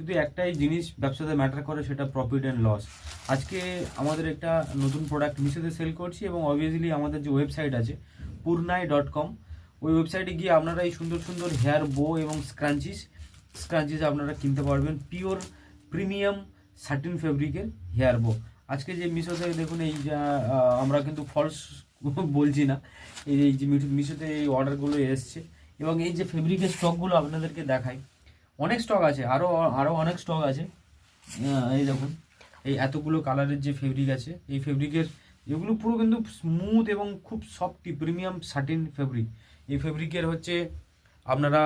শুধু একটাই জিনিস ব্যবসাতে ম্যাটার করে, সেটা প্রফিট অ্যান্ড লস আজকে আমাদের একটা নতুন প্রোডাক্ট মিশোতে সেল করছি এবং অবভিয়াসলি আমাদের যে ওয়েবসাইট আছে পূর্ণাই ডট কম ওই ওয়েবসাইটে গিয়ে আপনারা এই সুন্দর সুন্দর হেয়ার বো এবং স্ক্রাঞ্চিস স্ক্রাঞ্চিস আপনারা কিনতে পারবেন পিওর প্রিমিয়াম সার্টিন ফেব্রিকের হেয়ার বো আজকে যে মিশোতে দেখুন এই আমরা কিন্তু ফলস বলছি না, এই যে মিশোতে এই অর্ডারগুলো এসছে এবং এই যে ফেব্রিকের স্টকগুলো আপনাদেরকে দেখাই অনেক স্টক আছে আরও আরও অনেক স্টক আছে। এই দেখুন, এই এতগুলো কালারের যে ফেব্রিক আছে, এই ফেব্রিকের এগুলো পুরো কিন্তু স্মুথ এবং খুব সফটি প্রিমিয়াম সার্টিন ফেব্রিক এই ফেব্রিকের হচ্ছে আপনারা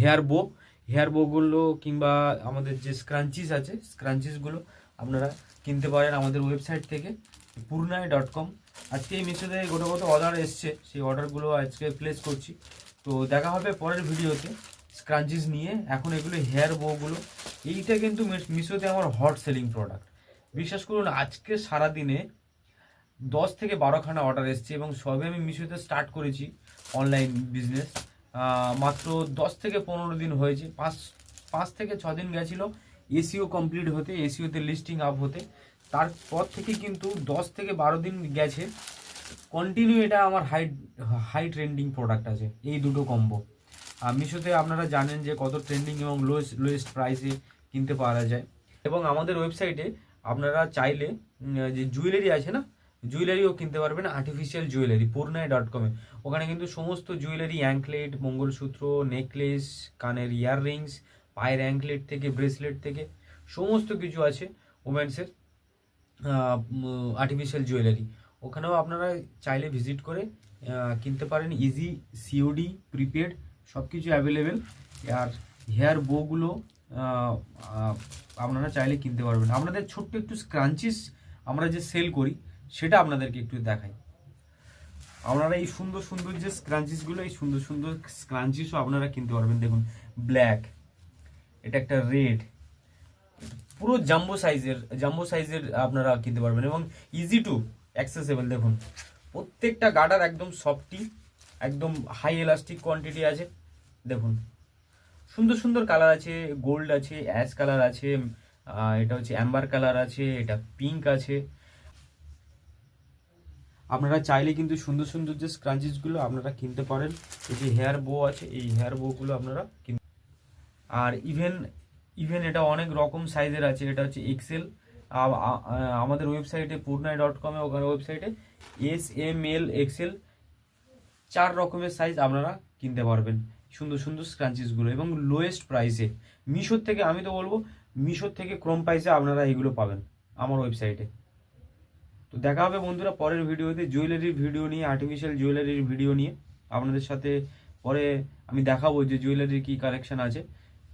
হেয়ার বো হেয়ার বোগুলো কিংবা আমাদের যে স্ক্রাঞ্চিস আছে স্ক্রাঞ্চিসগুলো আপনারা কিনতে পারেন আমাদের ওয়েবসাইট থেকে পূর্ণাই ডট কম আজকে এই মিশোতে গোটা কত অর্ডার এসছে, সেই অর্ডারগুলো আজকে প্লেস করছি। তো দেখা হবে পরের ভিডিওতে স্ক্রাঞ্চিস নিয়ে এখন এগুলো হেয়ার বোগুলো এইটা কিন্তু মিশ- মিশোতে আমার হট সেলিং প্রোডাক্ট বিশ্বাস করুন, আজকে সারাদিনে দশ থেকে বারোখানা অর্ডার এসছে এবং সবে আমি মিশোতে স্টার্ট করেছি অনলাইন বিজনেস মাত্র দশ থেকে পনেরো দিন হয়েছে, পাঁচ পাঁচ থেকে ছ দিন গেছিল এসিও কমপ্লিট হতে, এসিওতে লিস্টিং আপ হতে। তারপর থেকে কিন্তু দশ থেকে বারো দিন গেছে। কন্টিনিউ এটা আমার হাই হাই ট্রেন্ডিং প্রোডাক্ট আছে, এই দুটো কম্বো মিশোতে আপনারা জানেন যে কত ট্রেন্ডিং এবং লোয়েস্ট লোয়েস্ট প্রাইসে কিনতে পারা যায়। এবং আমাদের ওয়েবসাইটে আপনারা চাইলে যে জুয়েলারি আছে না জুয়েলারিও কিনতে পারবেন আর্টিফিশিয়াল জুয়েলারি পূর্ণায় ডট কমে ওখানে কিন্তু সমস্ত জুয়েলারি অ্যাঙ্কলেট মঙ্গলসূত্র নেকলেস কানের ইয়াররিংস পায়ের অ্যাঙ্কলেট থেকে ব্রেসলেট থেকে, সমস্ত কিছু আছে ওমেন্সের আর্টিফিশিয়াল জুয়েলারি ওখানেও আপনারা চাইলে ভিজিট করে কিনতে পারেন ইজি সিওডি প্রিপেড সব কিছু অ্যাভেলেবেল আর হেয়ার বোগুলো আপনারা চাইলে কিনতে পারবেন। আপনাদের ছোট্ট একটু স্ক্রাঞ্চিস আমরা যে সেল করি, সেটা আপনাদেরকে একটু দেখাই। আপনারা এই সুন্দর সুন্দর যে স্ক্রাঞ্চিসগুলো এই সুন্দর সুন্দর স্ক্রাঞ্চিসও আপনারা কিনতে পারবেন। দেখুন ব্ল্যাক এটা একটা রেড পুরো জাম্বো সাইজের জাম্বো সাইজের আপনারা কিনতে পারবেন এবং ইজি টু অ্যাক্সেসেবল দেখুন, প্রত্যেকটা গার্ডার একদম সফটি একদম হাই এলাস্টিক কোয়ান্টিটি আছে। দেখুন, সুন্দর সুন্দর কালার আছে গোল্ড আছে অ্যাশ কালার আছে এটা হচ্ছে অ্যাম্বার কালার আছে, এটা পিঙ্ক আছে। আপনারা চাইলে কিন্তু সুন্দর সুন্দর যে স্ক্রাঞ্চিসগুলো আপনারা কিনতে পারেন, এই যে হেয়ার বো আছে, এই হেয়ার বোগুলো আপনারা কিন আর ইভেন ইভেন এটা অনেক রকম সাইজের আছে, এটা হচ্ছে এক্সেল আমাদের ওয়েবসাইটে পূর্ণাই ডট কমে ওখানে ওয়েবসাইটে এস এম এল এক্সেল চার রকমের সাইজ আপনারা কিনতে পারবেন। সুন্দর সুন্দর স্ক্রাঞ্চিসগুলো এবং লোয়েস্ট প্রাইসে মিশোর থেকে আমি তো বলব, মিশোর থেকে ক্রম প্রাইসে আপনারা এগুলো পাবেন আমার ওয়েবসাইটে তো দেখা হবে বন্ধুরা পরের ভিডিওতে জুয়েলারির ভিডিও নিয়ে আর্টিফিশিয়াল জুয়েলারির ভিডিও নিয়ে। আপনাদের সাথে পরে আমি দেখাবো যে জুয়েলারির কী কালেকশান আছে।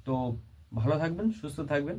তো ভালো থাকবেন, সুস্থ থাকবেন।